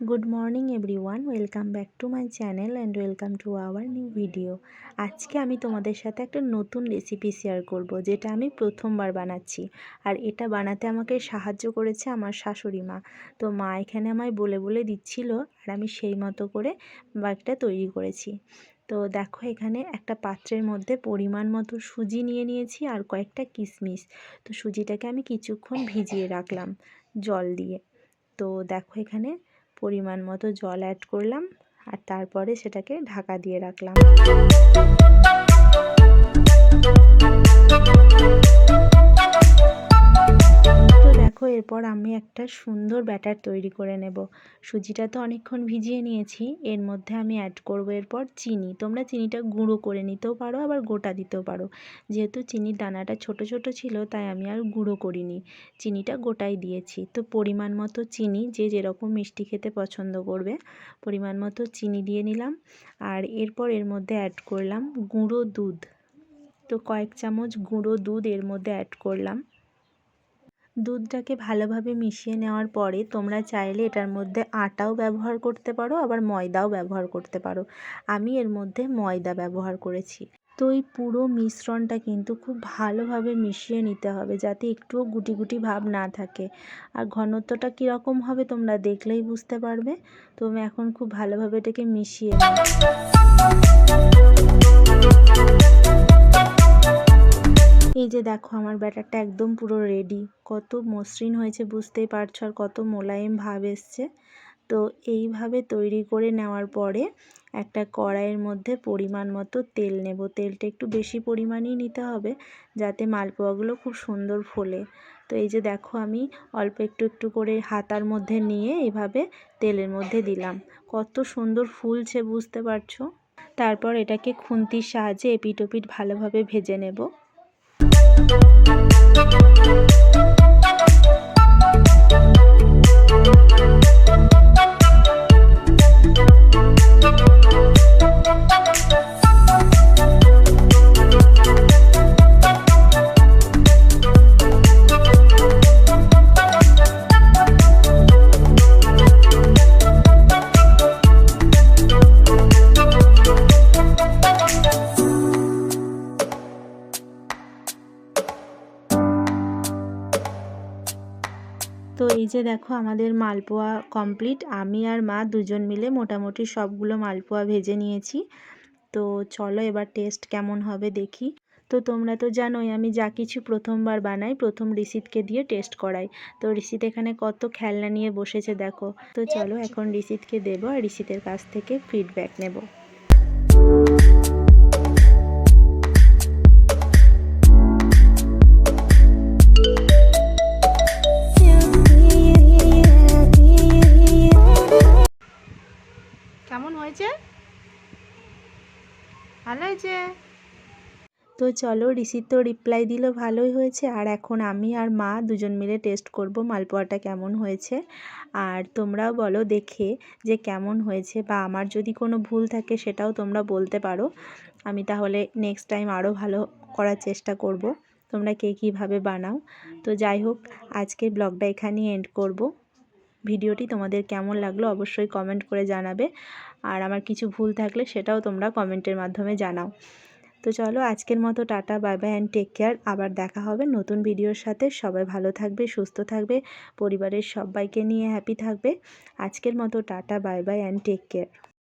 Good morning everyone welcome back to my channel and welcome to our new video আজকে আমি তোমাদের সাথে একটা নতুন রেসিপি শেয়ার করব, যেটা আমি প্রথমবার বানাচ্ছি। আর এটা বানাতে আমাকে সাহায্য করেছে আমার শাশুড়ি মা। তো মা এখানে আমায় বলে বলে দিচ্ছিল, আর আমি সেই মতো করে বাইকটা তৈরি করেছি। তো দেখো, এখানে একটা পাত্রের মধ্যে পরিমাণ মতো সুজি নিয়ে নিয়েছি আর কয়েকটা কিশমিশ তো সুজিটাকে আমি কিছুক্ষণ ভিজিয়ে রাখলাম জল দিয়ে। তো দেখো, এখানে পরিমাণ মতো জল অ্যাড করলাম আর তারপরে সেটাকে ঢাকা দিয়ে রাখলাম। দেখো এরপর আমি একটা সুন্দর ব্যাটার তৈরি করে নেব। সুজিটা তো অনেকক্ষণ ভিজিয়ে নিয়েছি, এর মধ্যে আমি অ্যাড করব এরপর চিনি। তোমরা চিনিটা গুঁড়ো করে নিতেও পারো, আবার গোটা দিতেও পারো। যেহেতু চিনির দানাটা ছোট ছোট ছিল, তাই আমি আর গুঁড়ো করিনি। চিনিটা গোটাই দিয়েছি। তো পরিমাণ মতো চিনি, যে যেরকম মিষ্টি খেতে পছন্দ করবে, পরিমাণ মতো চিনি দিয়ে নিলাম। আর এরপর এর মধ্যে অ্যাড করলাম গুঁড়ো দুধ। তো কয়েক চামচ গুঁড়ো দুধ এর মধ্যে অ্যাড করলাম। দুধটাকে ভালোভাবে মিশিয়ে নেওয়ার পরে তোমরা চাইলে এটার মধ্যে আটাও ব্যবহার করতে পারো, আবার ময়দাও ব্যবহার করতে পারো। আমি এর মধ্যে ময়দা ব্যবহার করেছি। তো এই পুরো মিশ্রণটা কিন্তু খুব ভালোভাবে মিশিয়ে নিতে হবে যাতে একটুও গুটি গুটি ভাব না থাকে। আর ঘনত্বটা কীরকম হবে তোমরা দেখলেই বুঝতে পারবে। তো আমি এখন খুব ভালোভাবে এটাকে মিশিয়ে এই যে দেখো, আমার ব্যাটারটা একদম পুরো রেডি কত মসৃণ হয়েছে, বুঝতেই পারছ, আর কত মোলায়েম ভাব এসছে। তো এইভাবে তৈরি করে নেওয়ার পরে একটা কড়াইয়ের মধ্যে পরিমাণ মতো তেল নেব। তেলটা একটু বেশি পরিমাণেই নিতে হবে, যাতে মালপোয়াগুলো খুব সুন্দর ফোলে। তো এই যে দেখো, আমি অল্প একটু একটু করে হাতার মধ্যে নিয়ে এভাবে তেলের মধ্যে দিলাম। কত সুন্দর ফুলছে, বুঝতে পারছ? তারপর এটাকে খুন্তির সাহায্যে এপিট ওপিট ভালোভাবে ভেজে নেব। Thank তো এই যে দেখো আমাদের মালপোয়া কমপ্লিট আমি আর মা দুজন মিলে মোটামুটি সবগুলো মালপোয়া ভেজে নিয়েছি। তো চলো এবার টেস্ট কেমন হবে দেখি। তো তোমরা তো জানোই আমি যা কিছু প্রথমবার বানাই, প্রথম রিসিদকে দিয়ে টেস্ট করাই। তো রিসিদ এখানে কত খেলনা নিয়ে বসেছে দেখো। তো চলো এখন রিসিদকে দেবো আর রিসিদের কাছ থেকে ফিডব্যাক নেব। হয়েছে? ভালো হয়েছে? তো চলো ঋষির তো রিপ্লাই দিল, ভালোই হয়েছে। আর এখন আমি আর মা দুজন মিলে টেস্ট করব মালপোয়াটা কেমন হয়েছে। আর তোমরাও বলো দেখে যে কেমন হয়েছে বা আমার যদি কোনো ভুল থাকে সেটাও তোমরা বলতে পারো। আমি তাহলে নেক্সট টাইম আরও ভালো করার চেষ্টা করব। তোমরা কে কীভাবে বানাও? তো যাই হোক, আজকের ব্লগটা এখানেই এন্ড করব। ভিডিওটি তোমাদের কেমন লাগল অবশ্যই কমেন্ট করে জানাবে। আর আমার কিছু ভুল থাকলে সেটাও তোমরা কমেন্টের মাধ্যমে জানাও। তো চলো আজকের মতো tata bye bye and take care আবার দেখা হবে নতুন ভিডিওর সাথে। সবাই ভালো থাকবে, সুস্থ থাকবে, পরিবারের সবাইকে নিয়ে হ্যাপি থাকবে। আজকের মতো tata bye bye and take care